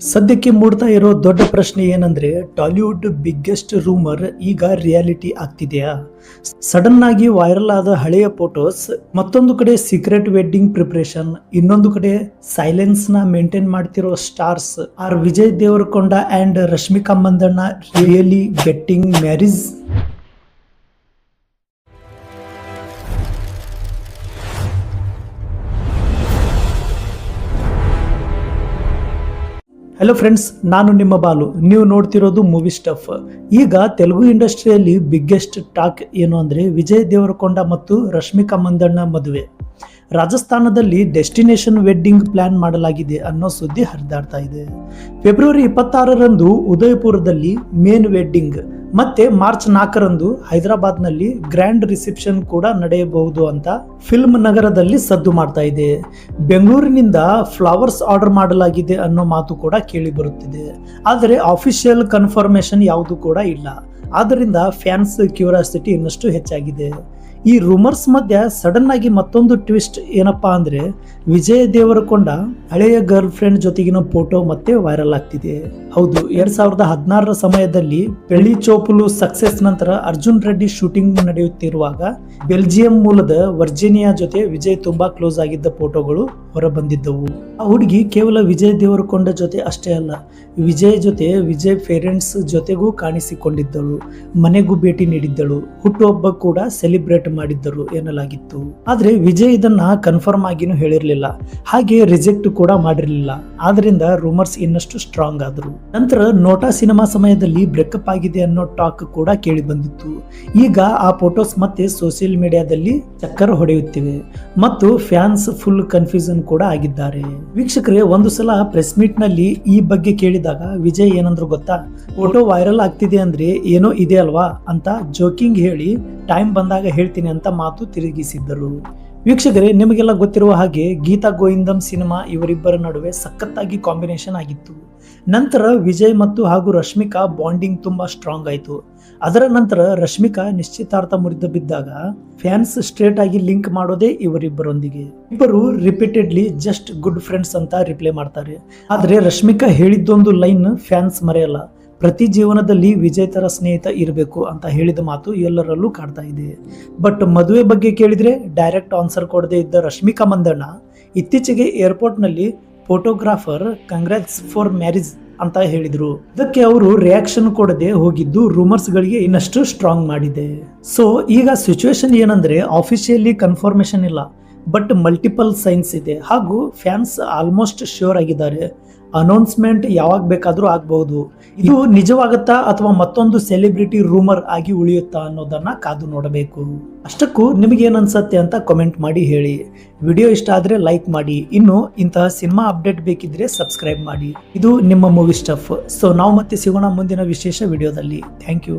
ಸದ್ಯಕ್ಕೆ ಮೂಡ್ತಾ ಇರೋ ದೊಡ್ಡ ಪ್ರಶ್ನೆ ಏನಂದ್ರೆ, ಟಾಲಿವುಡ್ ಬಿಗ್ಗೆಸ್ಟ್ ರೂಮರ್ ಈಗ ರಿಯಾಲಿಟಿ ಆಗ್ತಿದೆಯಾ? ಸಡನ್ ಆಗಿ ವೈರಲ್ ಆದ ಹಳೆಯ ಫೋಟೋಸ್, ಮತ್ತೊಂದು ಕಡೆ ಸೀಕ್ರೆಟ್ ವೆಡ್ಡಿಂಗ್ ಪ್ರಿಪರೇಷನ್, ಇನ್ನೊಂದು ಕಡೆ ಸೈಲೆನ್ಸ್ನ ಮೇಂಟೈನ್ ಮಾಡ್ತಿರೋ stars. R. Vijay Deverakonda and Rashmika Mandanna really getting marriage? Hello friends ನಾನು ನಿಮ್ಮ ಬಾಲು. ನೀವು ನೋಡ್ತಿರೋದು ಮೂವಿ ಸ್ಟಫ್ ಈಗ ತೆಲುಗು ಇಂಡಸ್ಟ್ರಿಯಲ್ಲಿ ಬಿಗ್ಗೆಸ್ಟ್ ಟಾಕ್ ಏನು ಅಂದರೆ ವಿಜಯ್ ದೇವರಕೊಂಡ ಮತ್ತು ರಶ್ಮಿಕಾ ಮಂದಣ್ಣ ಮದುವೆ. ರಾಜಸ್ಥಾನದಲ್ಲಿ ಡೆಸ್ಟಿನೇಷನ್ ವೆಡ್ಡಿಂಗ್ ಪ್ಲಾನ್ ಮಾಡಲಾಗಿದೆ ಅನ್ನೋ ಸುದ್ದಿ ಹರಿದಾಡ್ತಾ ಇದೆ. ಫೆಬ್ರವರಿ ಇಪ್ಪತ್ತಾರರಂದು ಉದಯಪುರದಲ್ಲಿ ಮೇನ್ ವೆಡ್ಡಿಂಗ್, ಮತ್ತೆ ಮಾರ್ಚ್ ನಾಲ್ಕರಂದು ಹೈದರಾಬಾದ್ನಲ್ಲಿ ಗ್ರ್ಯಾಂಡ್ ರಿಸೆಪ್ಷನ್ ಕೂಡ ನಡೆಯಬಹುದು ಅಂತ ಫಿಲ್ಮ್ ನಗರದಲ್ಲಿ ಸದ್ದು ಮಾಡ್ತಾ ಇದೆ. ಬೆಂಗಳೂರಿನಿಂದ ಫ್ಲವರ್ಸ್ ಆರ್ಡರ್ ಮಾಡಲಾಗಿದೆ ಅನ್ನೋ ಮಾತು ಕೂಡ ಕೇಳಿ ಬರುತ್ತಿದೆ. ಆದರೆ ಅಫಿಷಿಯಲ್ ಕನ್ಫರ್ಮೇಶನ್ ಯಾವುದು ಕೂಡ ಇಲ್ಲ. ಆದ್ದರಿಂದ ಫ್ಯಾನ್ಸ್ ಕ್ಯೂರಿಯಾಸಿಟಿ ಇನ್ನಷ್ಟು ಹೆಚ್ಚಾಗಿದೆ. ಈ ರೂಮರ್ಸ್ ಮಧ್ಯೆ ಸಡನ್ ಆಗಿ ಮತ್ತೊಂದು ಟ್ವಿಸ್ಟ್ ಏನಪ್ಪಾ ಅಂದ್ರೆ ವಿಜಯ್ ದೇವರಕೊಂಡ ಹಳೆಯ ಗರ್ಲ್ ಫ್ರೆಂಡ್ ಜೊತೆಗಿನ ಫೋಟೋ ಮತ್ತೆ ವೈರಲ್ ಆಗ್ತಿದೆ. ಹೌದು, ಎರಡ್ ಸಾವಿರದ ಹದಿನಾರರ ಸಮಯದಲ್ಲಿ ಬೆಳ್ಳಿ ಚೋಪುಲು ಸಕ್ಸೆಸ್ ನಂತರ ಅರ್ಜುನ್ ರೆಡ್ಡಿ ಶೂಟಿಂಗ್ ನಡೆಯುತ್ತಿರುವಾಗ ಬೆಲ್ಜಿಯಂ ಮೂಲದ ವರ್ಜಿನಿಯಾ ಜೊತೆ ವಿಜಯ್ ತುಂಬಾ ಕ್ಲೋಸ್ ಆಗಿದ್ದ ಫೋಟೋಗಳು ಹೊರ ಬಂದಿದ್ದವು ಆ ಹುಡುಗಿ ಕೇವಲ ವಿಜಯ್ ದೇವರಕೊಂಡ ಜೊತೆ ಅಷ್ಟೇ ಅಲ್ಲ, ವಿಜಯ್ ಜೊತೆ ವಿಜಯ್ ಪೇರೆಂಟ್ಸ್ ಜೊತೆಗೂ ಕಾಣಿಸಿಕೊಂಡಿದ್ದಳು, ಮನೆಗೂ ಭೇಟಿ ನೀಡಿದ್ದಳು. ಹುಟ್ಟುಹಬ್ಬ ಕೂಡ ಸೆಲಿಬ್ರೇಟ್ ಮಾಡಿದ್ದರು ಎನ್ನಲಾಗಿತ್ತು. ಆದ್ರೆ ವಿಜಯ್ ಇದನ್ನ ಕನ್ಫರ್ಮ್ ಆಗಿನೂ ಹೇಳಿರ್ಲಿಲ್ಲ. ಹಾಗೆ ರಿಜೆಕ್ಟ್ ಕೂಡ ಮಾಡಿರಲಿಲ್ಲ. ಆದ್ರಿಂದ ರೂಮರ್ಸ್ ಇನ್ನಷ್ಟು ಸ್ಟ್ರಾಂಗ್ ಆದ್ರು. ನಂತರ ನೋಟಾ ಸಿನಿಮಾ ಸಮಯದಲ್ಲಿ ಬ್ರೇಕಪ್ ಆಗಿದೆ ಅನ್ನೋ ಟಾಕ್ ಕೂಡ ಕೇಳಿ ಬಂದಿತ್ತು ಈಗ ಆ ಫೋಟೋಸ್ ಮತ್ತೆ ಸೋಷಿಯಲ್ ಮೀಡಿಯಾದಲ್ಲಿ ಚಕ್ಕರ್ ಹೊಡೆಯುತ್ತಿವೆ. ಮತ್ತು ಫ್ಯಾನ್ಸ್ ಫುಲ್ ಕನ್ಫ್ಯೂಷನ್ ಕೂಡ ಆಗಿದ್ದಾರೆ. ವೀಕ್ಷಕರೇ, ಒಂದು ಸಲ ಪ್ರೆಸ್ ಮೀಟ್ನಲ್ಲಿ ಈ ಬಗ್ಗೆ ಕೇಳಿದಾಗ ವಿಜಯ್ ಏನಂದ್ರು ಗೊತ್ತಾ? ಫೋಟೋ ವೈರಲ್ ಆಗ್ತಿದೆ ಅಂದ್ರೆ ಏನೋ ಇದೆ ಅಲ್ವಾ? ಅಂತ ಜೋಕಿಂಗ್ ಹೇಳಿ ಟೈಮ್ ಬಂದಾಗ ಹೇಳ್ತೀನಿ. ಅಂತ ಮಾತು ತಿರುಗಿಸಿದ್ದರು. ವೀಕ್ಷಕರೇ, ನಿಮಗೆಲ್ಲ ಗೊತ್ತಿರುವ ಹಾಗೆ ಗೀತಾ ಗೋವಿಂದಂ ಸಿನಿಮಾ ಇವರಿಬ್ಬರ ನಡುವೆ ಸಖತ್ತಾಗಿ ಕಾಂಬಿನೇಷನ್ ಆಗಿತ್ತು. ನಂತರ ವಿಜಯ್ ಮತ್ತು ಹಾಗೂ ರಶ್ಮಿಕಾ ಬಾಂಡಿಂಗ್ ತುಂಬಾ ಸ್ಟ್ರಾಂಗ್ ಆಯಿತು. ಅದರ ನಂತರ ರಶ್ಮಿಕಾ ನಿಶ್ಚಿತಾರ್ಥ ಮುರಿದು ಬಿದ್ದಾಗ ಫ್ಯಾನ್ಸ್ ಸ್ಟ್ರೇಟ್ ಆಗಿ ಲಿಂಕ್ ಮಾಡೋದೇ ಇವರಿಬ್ಬರೊಂದಿಗೆ. ಇಬ್ಬರು ರಿಪೀಟೆಡ್ಲಿ ಜಸ್ಟ್ ಗುಡ್ ಫ್ರೆಂಡ್ಸ್ ಅಂತ ರಿಪ್ಲೈ ಮಾಡ್ತಾರೆ. ಆದ್ರೆ ರಶ್ಮಿಕಾ ಹೇಳಿದ್ದೊಂದು ಲೈನ್ ಫ್ಯಾನ್ಸ್ ಮರೆಯಲ್ಲ. ಪ್ರತಿ ಜೀವನದಲ್ಲಿ ವಿಜೇತರ ಸ್ನೇಹಿತ ಇರಬೇಕು ಅಂತ ಹೇಳಿದ ಮಾತು ಎಲ್ಲರಲ್ಲೂ ಕಾಡ್ತಾ ಇದೆ. ಬಟ್ ಮದುವೆ ಬಗ್ಗೆ ಕೇಳಿದ್ರೆ ಡೈರೆಕ್ಟ್ ಆನ್ಸರ್ ಕೊಡದೇ ಇದ್ದ ರಶ್ಮಿಕಾ ಮಂದಣ್ಣ ಇತ್ತೀಚೆಗೆ ಏರ್ಪೋರ್ಟ್ನಲ್ಲಿ ಫೋಟೋಗ್ರಾಫರ್ ಕಂಗ್ರಾಟ್ಸ್ ಫಾರ್ ಮ್ಯಾರೇಜ್ ಅಂತ ಹೇಳಿದ್ರು. ಇದಕ್ಕೆ ಅವರು ರಿಯಾಕ್ಷನ್ ಕೊಡದೆ ಹೋಗಿದ್ದು ರೂಮರ್ಸ್ ಗಳಿಗೆ ಇನ್ನಷ್ಟು ಸ್ಟ್ರಾಂಗ್ ಮಾಡಿದೆ. ಸೊ ಈಗ ಸಿಚುವೇಶನ್ ಏನಂದ್ರೆ ಆಫಿಷಿಯಲಿ ಕನ್ಫರ್ಮೇಶನ್ ಇಲ್ಲ. ಬಟ್ ಮಲ್ಟಿಪಲ್ ಸೈನ್ಸ್ ಇದೆ. ಹಾಗೂ ಫ್ಯಾನ್ಸ್ ಆಲ್ಮೋಸ್ಟ್ ಶ್ಯೂರ್ ಆಗಿದ್ದಾರೆ. ಅನೌನ್ಸ್ಮೆಂಟ್ ಯಾವಾಗ ಬೇಕಾದರೂ ಆಗಬಹುದು ಇದು ನಿಜವಾಗುತ್ತಾ ಅಥವಾ ಮತ್ತೊಂದು ಸೆಲೆಬ್ರಿಟಿ ರೂಮರ್ ಆಗಿ ಉಳಿಯುತ್ತಾ ಅನ್ನೋದನ್ನ ಕಾದು ನೋಡಬೇಕು. ಅಷ್ಟಕ್ಕೂ ನಿಮಗೇನು ಅನ್ಸತ್ತೆ ಅಂತ ಕಮೆಂಟ್ ಮಾಡಿ ಹೇಳಿ. ವಿಡಿಯೋ ಇಷ್ಟ ಆದರೆ ಲೈಕ್ ಮಾಡಿ. ಇನ್ನು ಇಂತಹ ಸಿನಿಮಾ ಅಪ್ಡೇಟ್ ಬೇಕಿದ್ರೆ ಸಬ್ಸ್ಕ್ರೈಬ್ ಮಾಡಿ. ಇದು ನಿಮ್ಮ ಮೂವಿ ಸ್ಟಫ್ ಸೊ ನಾವು ಮತ್ತೆ ಸಿಗೋಣ ಮುಂದಿನ ವಿಶೇಷ ವಿಡಿಯೋದಲ್ಲಿ. Thank you